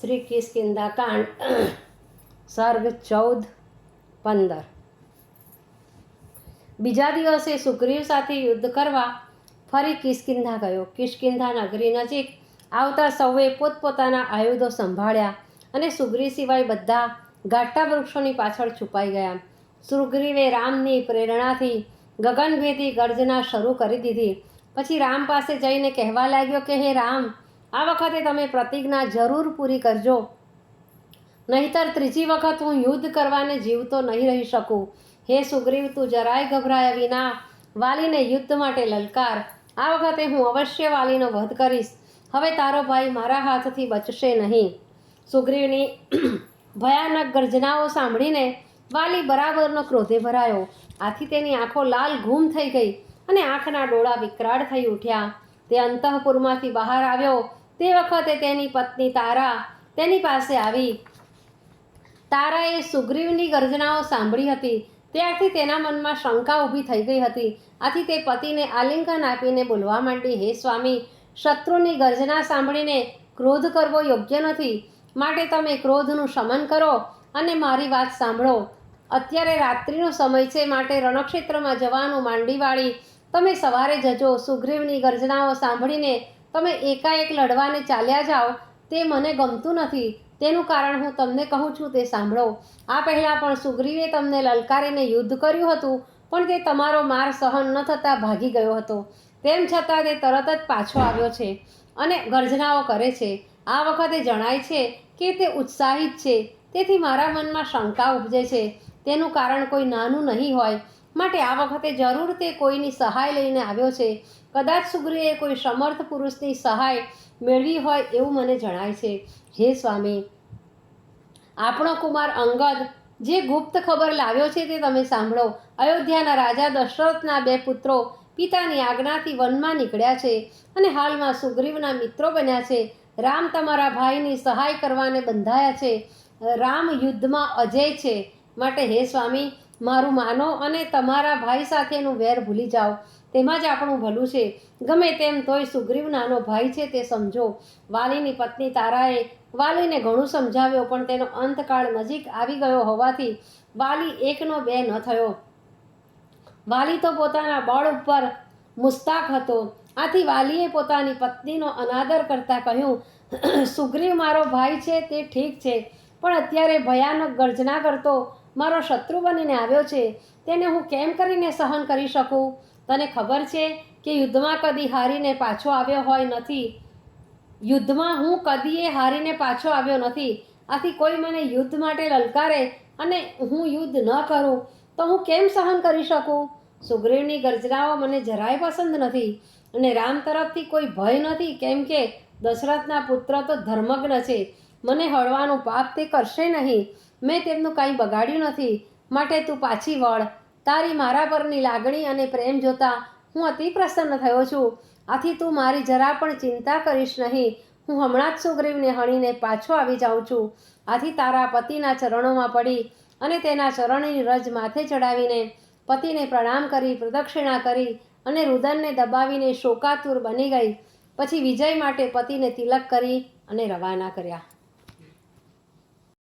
શ્રી કિસ્કિંદા કાંડ. સર્ગ ચૌદ પંદર. બીજા દિવસે સુગ્રીવ સાથે યુદ્ધ કરવા ફરી કિસ્કિંધા ગયો. કિષ્કિંધા નગરી નજીક આવતા સૌએ પોતપોતાના આયુધો સંભાળ્યા અને સુગ્રીવ સિવાય બધા ગાટા વૃક્ષોની પાછળ છુપાઈ ગયા. સુગ્રીવે રામની પ્રેરણાથી ગગનભેદી ગર્જના શરૂ કરી દીધી. પછી રામ પાસે જઈને કહેવા લાગ્યો કે, હે રામ આ વખતે તમે પ્રતિજ્ઞા જરૂર પૂરી કરજો. નહીતર ત્રીજી વખત હું યુદ્ધ કરવાને જીવતો નહીં રહી શકું. હે સુગ્રીવ, તું જરાય ગભરાયા વિના વાલીને યુદ્ધ માટે લલકાર. આ વખતે હું અવશ્ય વાલીનો વધ કરીશ. હવે તારો ભાઈ મારા હાથથી બચશે નહીં. સુગ્રીવની ભયાનક ગર્જનાઓ સાંભળીને વાલી બરાબરનો ક્રોધે ભરાયો. આથી તેની આંખો લાલ ઘૂમ થઈ ગઈ અને આંખના ડોળા વિકરાળ થઈ ઉઠ્યા. તે અંતઃપુરમાંથી બહાર આવ્યો તે વખતે તેની પત્ની તારા તેની પાસે આવી. તારાએ સુગ્રીવની ગર્જનાઓ સાંભળી હતી. ત્યારથી તેના મનમાં શંકા ઊભી થઈ ગઈ હતી. આથી તે પતિને આલિંગન આપીને બોલવા માંડી, હે સ્વામી, શત્રુની ગર્જના સાંભળીને ક્રોધ કરવો યોગ્ય નથી. માટે તમે ક્રોધનું શમન કરો અને મારી વાત સાંભળો. અત્યારે રાત્રિનો સમય છે, માટે રણક્ષેત્રમાં જવાનું માંડીવાળી, તમે સવારે જજો. સુગ્રીવની ગર્જનાઓ સાંભળીને તમે એકાએક લડવાને ચાલ્યા જાઓ, તે મને ગમતું નથી. તેનું કારણ હું તમને કહું છું તે સાંભળો. આ પહેલાં પણ સુગ્રીવે તમને લલકારીને યુદ્ધ કર્યું હતું, પણ તે તમારો માર સહન ન થતાં ભાગી ગયો હતો. તેમ છતાં તે તરત જ પાછો આવ્યો છે અને ગર્જનાઓ કરે છે. આ વખતે જણાય છે કે તે ઉત્સાહિત છે. તેથી મારા મનમાં શંકા ઉપજે છે. તેનું કારણ કોઈ નાનું નહીં હોય. માટે આ વખતે જરૂર તે કોઈની સહાય લઈને આવ્યો છે. કદાચ સુગ્રીએ કોઈ સમર્થ પુરુષની સહાય મેળવી હોય એવું મને જણાય છે. હે સ્વામી, આપણો કુમાર અંગદ, જે ગુપ્ત ખબર લાવ્યો છે તે તમે સાંભળો. અયોધ્યાના રાજા દશરથના બે પુત્રો પિતાની આજ્ઞાથી વનમાં નીકળ્યા છે અને હાલમાં સુગ્રીવના મિત્રો બન્યા છે. રામ તમારા ભાઈની સહાય કરવાને બંધાયા છે. રામ યુદ્ધમાં અજય છે. માટે હે સ્વામી મારું માનો અને તમારા ભાઈ સાથેનું વેર ભૂલી જાઓ. તેમાં જ આપણું ભલું છે. ગમે તેમ તોય સુગ્રીવ નાનો ભાઈ છે તે સમજો. વાલીની પત્ની તારાએ વાલીને ઘણું સમજાવ્યો, પણ તેનો અંતકાળ નજીક આવી ગયો હોવાથી વાલી એકનો બે ન થયો. વાલી તો પોતાના બળ ઉપર મુસ્તાક હતો. આથી વાલીએ પોતાની પત્નીનો અનાદર કરતા કહ્યું, સુગ્રીવ મારો ભાઈ છે તે ઠીક છે, પણ અત્યારે ભયાનક ગર્જના કરતો મારો શત્રુ બનીને આવ્યો છે, તેને હું કેમ કરીને સહન કરી શકું? તને ખબર છે કે યુદ્ધમાં કદી હારીને પાછો આવ્યો હોય નથી? યુદ્ધમાં હું કદીએ હારીને પાછો આવ્યો નથી? આથી કોઈ મને યુદ્ધ માટે લલકારે અને હું યુદ્ધ ન કરું, તો હું કેમ સહન કરી શકું? સુગ્રીવની ગર્જનાઓ મને જરાય પસંદ નથી અને રામ તરફથી કોઈ ભય નથી, કેમ કે દશરથના પુત્ર તો ધર્મજ્ઞ છે. મને હળવાનું પાપ તે કરશે નહીં. મેં તેમનું કાંઈ બગાડ્યું નથી. માટે તું પાછી વળ. તારી મારા પરની લાગણી અને પ્રેમ જોતા હું અતિ પ્રસન્ન થયો છું. આથી તું મારી જરા પણ ચિંતા કરીશ નહીં. હું હમણાં જ સુગ્રીવને હણીને પાછો આવી જાઉં છું. આથી તારા પતિના ચરણોમાં પડી અને તેના ચરણની રજ માથે ચડાવીને પતિને પ્રણામ કરી, પ્રદક્ષિણા કરી અને રુદનને દબાવીને શોકાતુર બની ગઈ. પછી વિજય માટે પતિને તિલક કરી અને રવાના કર્યા.